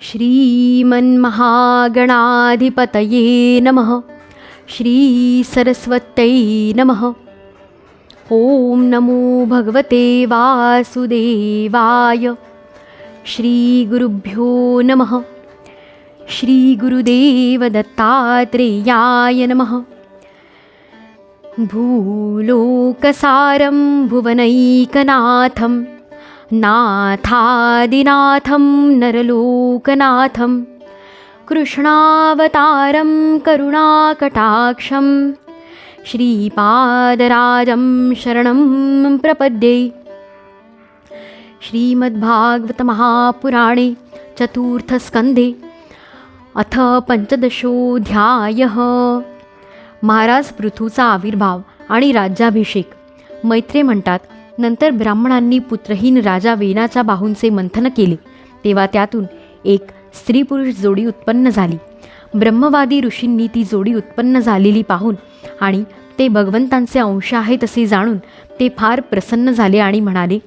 श्रीमन्महागणाधिपतये नमः। श्रीसरस्वत्यै नमः। ॐ नमो भगवते वासुदेवाय। श्रीगुरुभ्यो नमः। श्रीगुरुदेवदत्तात्रेयाय नमः। भूलोकसारं भुवनैकनाथम् नाथादिनाथं नरलोकनाथं कृष्णावतारं करुणाकटाक्षं श्रीपादराजं शरणं प्रपद्ये। श्रीमद्भागवतमहापुराणे चतुर्थस्कन्धे अथ पञ्चदशोऽध्यायः। महाराज पृथूचा आविर्भाव आणि राज्याभिषेक मैत्रे म्हणतात नंतर ब्राह्मणांनी पुत्रहीन राजा वेनाच्या बाहूंचे मंथन केले. तेव्हा त्यातून एक स्त्री पुरुष जोडी उत्पन्न झाली. ब्रह्मवादी ऋषींनी ती जोडी उत्पन्न झालेली पाहून आणि ते भगवंतांचे अंश आहेत असे जाणून ते फार प्रसन्न झाले आणि म्हणाले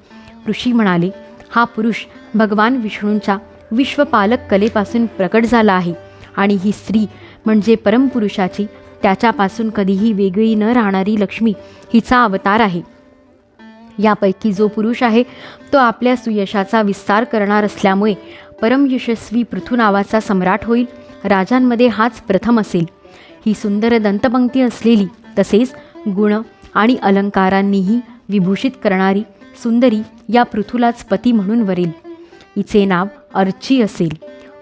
ऋषी म्हणाले हा पुरुष भगवान विष्णूंच्या विश्वपालक कलेपासून प्रकट झाला आहे आणि ही स्त्री म्हणजे परमपुरुषाची त्याच्यापासून कधीही वेगळी न राहणारी लक्ष्मी हिचा अवतार आहे. यापैकी जो पुरुष आहे तो आपल्या सुयशाचा विस्तार करणार असल्यामुळे परमयशस्वी पृथू नावाचा सम्राट होईल राजांमध्ये हाच प्रथम असेल. ही सुंदर दंतपंक्ती असलेली तसेच गुण आणि अलंकारांनीही विभूषित करणारी सुंदरी या पृथूलाच पती म्हणून वरेल. हिचे नाव अर्ची असेल.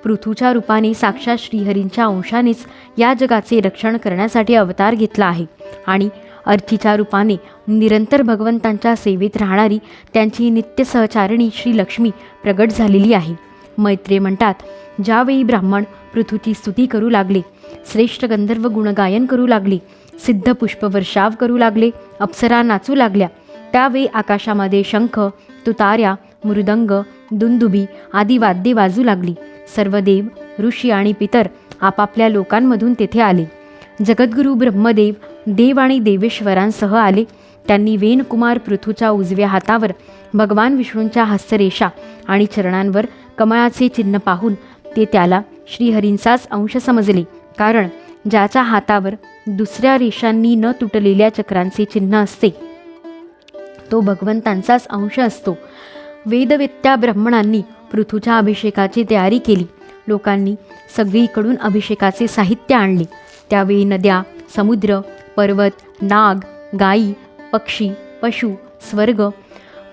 पृथूच्या रूपाने साक्षात श्रीहरींच्या अंशानेच या जगाचे रक्षण करण्यासाठी अवतार घेतला आहे आणि अर्चीच्या रूपाने निरंतर भगवंतांच्या सेवेत राहणारी त्यांची नित्य सहचारिणी श्री लक्ष्मी प्रगट झालेली आहे. मैत्रे म्हणतात ज्यावेळी ब्राह्मण पृथूची स्तुती करू लागले श्रेष्ठ गंधर्व गुणगायन करू लागले सिद्ध पुष्पवर्षाव करू लागले अप्सरा नाचू लागल्या त्यावेळी आकाशामध्ये शंख तुतार्या मृदंग दुंदुबी आदी वाद्ये वाजू लागली. सर्व देव ऋषी आणि पितर आपापल्या लोकांमधून तेथे आले. जगद्गुरू ब्रह्मदेव देव आणि देवेश्वरांसह आले. त्यांनी वेनकुमार पृथूच्या उजव्या हातावर भगवान विष्णूंच्या हस्तरेषा आणि चरणांवर कमळाचे चिन्ह पाहून ते त्याला श्रीहरींचाच अंश समजले. कारण ज्याच्या हातावर दुसऱ्या रेषांनी न तुटलेल्या चक्रांचे चिन्ह असते तो भगवंतांचाच अंश असतो. वेदवेत्या ब्राह्मणांनी पृथूच्या अभिषेकाची तयारी केली. लोकांनी सगळीकडून अभिषेकाचे साहित्य आणले. त्यावेळी नद्या समुद्र पर्वत नाग गायी पक्षी पशु स्वर्ग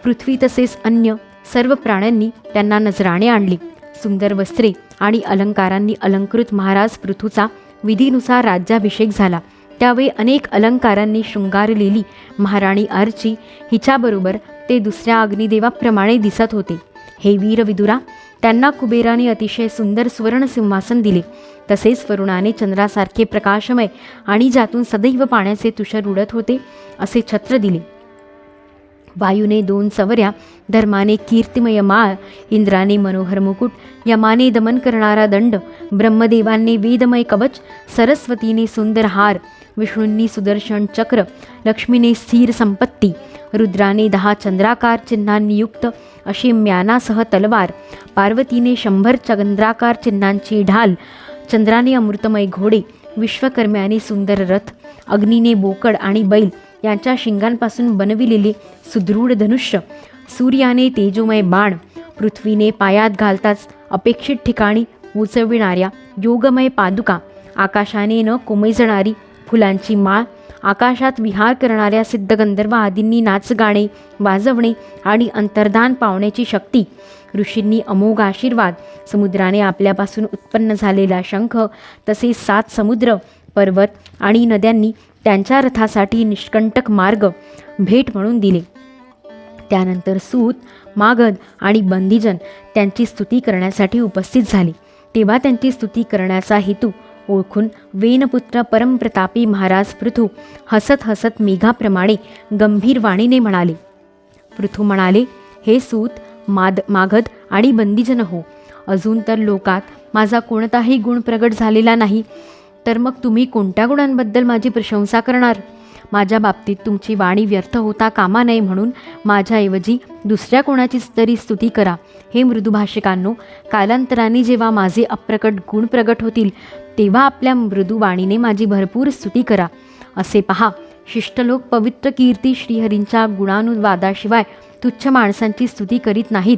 पृथ्वी तसेच अन्य सर्व प्राण्यांनी त्यांना नजराणे आणली. सुंदर वस्त्रे आणि अलंकारांनी अलंकृत महाराज पृथूचा विधीनुसार राज्याभिषेक झाला. त्यावेळी अनेक अलंकारांनी शृंगारलेली महाराणी अर्ची हिच्याबरोबर ते दुसऱ्या अग्निदेवाप्रमाणे दिसत होते. हे वीर विदुरा त्यांना कुबेराने अतिशय सुंदर सुवर्ण सिंहासन दिले. तसेच वरुणाने चंद्रासारखे प्रकाशमय आणि ज्यातून सदैव पाण्याचे तुषार उडत होते असे छत्र दिले. वायूने दोन सवऱ्या धर्माने कीर्तिमय माळ इंद्राने मनोहर मुकुट यमाने दमन करणारा दंड ब्रह्मदेवांनी वेदमय कवच सरस्वतीने सुंदर हार विष्णूंनी सुदर्शन चक्र लक्ष्मीने स्थिर संपत्ती रुद्राने दहा चंद्राकार चिन्हांनी युक्त अशी म्यानासह तलवार पार्वतीने शंभर चंद्राकार चिन्हांची ढाल चंद्राने अमृतमय घोडे विश्वकर्म्याने सुंदर रथ अग्नीने बोकड आणि बैल यांच्या शिंगांपासून बनविलेले सुदृढ धनुष्य सूर्याने तेजोमय बाण पृथ्वीने पायात घालताच अपेक्षित ठिकाणी उचविणाऱ्या योगमय पादुका आकाशाने न कोमेजणारी फुलांची माळ आकाशात विहार करणाऱ्या सिद्धगंधर्व आदींनी नाच गाणे वाजवणे आणि अंतर्धान पावण्याची शक्ती. ऋषींनी अमोघ आशीर्वाद समुद्राने आपल्यापासून उत्पन्न झालेला शंख तसेच सात समुद्र पर्वत आणि नद्यांनी त्यांच्या रथासाठी निष्कंटक मार्ग भेट म्हणून दिले. त्यानंतर सूत मागध आणि बंदीजन त्यांची स्तुती करण्यासाठी उपस्थित झाले. तेव्हा त्यांची स्तुती करण्याचा हेतू ओळखून वेनपुत्र परमप्रतापी महाराज पृथू हसत हसत मेघाप्रमाणे गंभीर वाणीने म्हणाले पृथू म्हणाले हे सूत माद मागध आणि बंदीजन हो. अजून तर लोकात माझा कोणताही गुण प्रगट झालेला नाही. तर मग तुम्ही कोणत्या गुणांबद्दल माझी प्रशंसा करणार? माझ्या बाबतीत तुमची वाणी व्यर्थ होता कामा नये म्हणून माझ्याऐवजी दुसऱ्या कोणाचीच तरी स्तुती करा. हे मृदुभाषिकांनो कालांतराने जेव्हा माझे अप्रकट गुण प्रगट होतील तेव्हा आपल्या मृदू वाणीने माझी भरपूर स्तुती करा. असे पहा शिष्टलोक पवित्र कीर्ती श्रीहरींच्या गुणानुवादाशिवाय तुच्छ माणसांची स्तुती करीत नाहीत.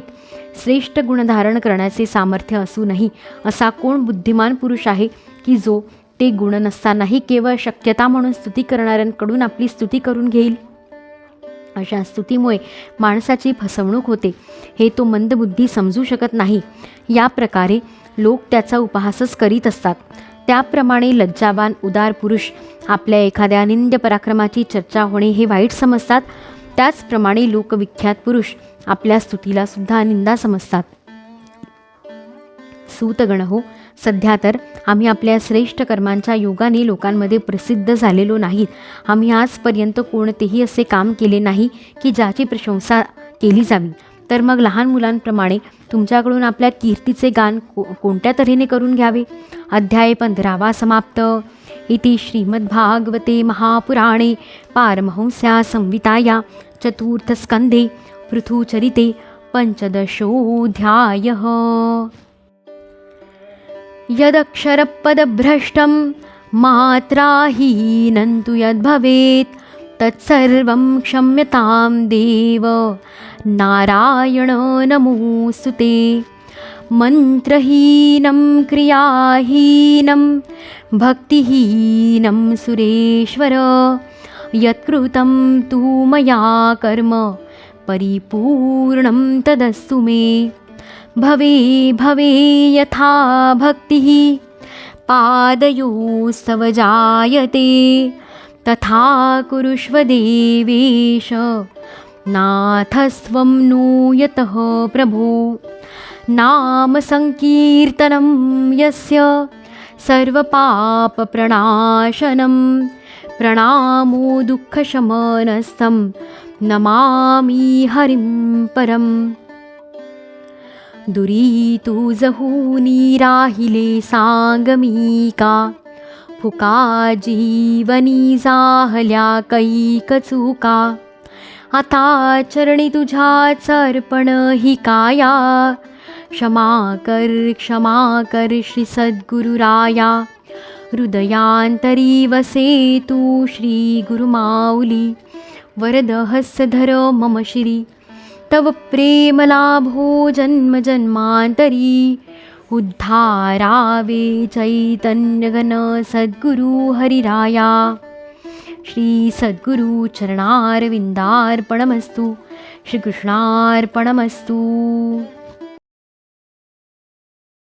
श्रेष्ठ गुणधारण करण्याचे सामर्थ्य असूनही असा कोण बुद्धिमान पुरुष आहे की जो ते गुण नसतानाही केवळ शक्यता म्हणून स्तुती करणाऱ्यांकडून आपली स्तुती करून घेईल. अशा स्तुतीमुळे माणसाची फसवणूक होते. हे तो मंदबुद्धी समजू शकत नाही. या प्रकारे लोक त्याचा उपहासच करीत असतात. त्याप्रमाणे लज्जावान उदार पुरुष आपल्या एखाद्या निंद्य पराक्रमाची चर्चा होणे हे वाईट समजतात. त्याचप्रमाणे लोकविख्यात पुरुष आपल्या स्तुतीला सुद्धा निंदा समजतात. सूतगण हो सध्या तर आम्ही आपल्या श्रेष्ठ कर्मांच्या योगाने लोकांमध्ये प्रसिद्ध झालेलो नाहीत. आम्ही आजपर्यंत कोणतेही असे काम केले नाही की ज्याची प्रशंसा केली जावी. तर मग लहान मुलांप्रमाणे तुमच्याकडून आपल्या कीर्तीचे गान को कोणत्या तऱ्हेने करून घ्यावे? अध्याय पंधरावा समाप्त. इति श्रीमद्भागवते महापुराणे पारमहंस्या संविताया चतुर्थस्कन्धे पृथुचरिते पञ्चदशोऽध्यायः. यदक्षरपदभ्रष्टं मात्राहीनं तु यद्भवेत् तत्सर्वं क्षम्यतां देव। नारायण नमोऽस्तु ते। मन्त्रहीनं क्रियाहीनं भक्तिहीनं सुरेश्वर। यत्कृतं तु मया कर्म परिपूर्णं तदस्तु मे। भवे भवे यथा भक्तिः। पादयोस्तव जायते। तथा कुरुष्व देवेश। नाथस्त्वं नु यतः प्रभो नामसङ्कीर्तनं यस्य सर्वपापप्रणाशनं प्रणामो दुःखशमनस्थं नमामि हरिं परम् दुरीतु जहूनी राहिले सांगमिका फुका जीवनी जाहल्या कैक चुका आता चरणी तुझ्या चर्पण ही काया क्षमा कर क्षमा कर श्री सद्गुरुराया. हृदयांतरी वसे तू श्री गुरुमाऊली वरद हस्तधर मम श्री तव प्रेमलाभो जन्मजन्मान्तरी उद्धारावे चैतन्यगण सद्गुरु हरिराया। श्री सद्गुरु श्रीकृष्णार्पणमस्तु।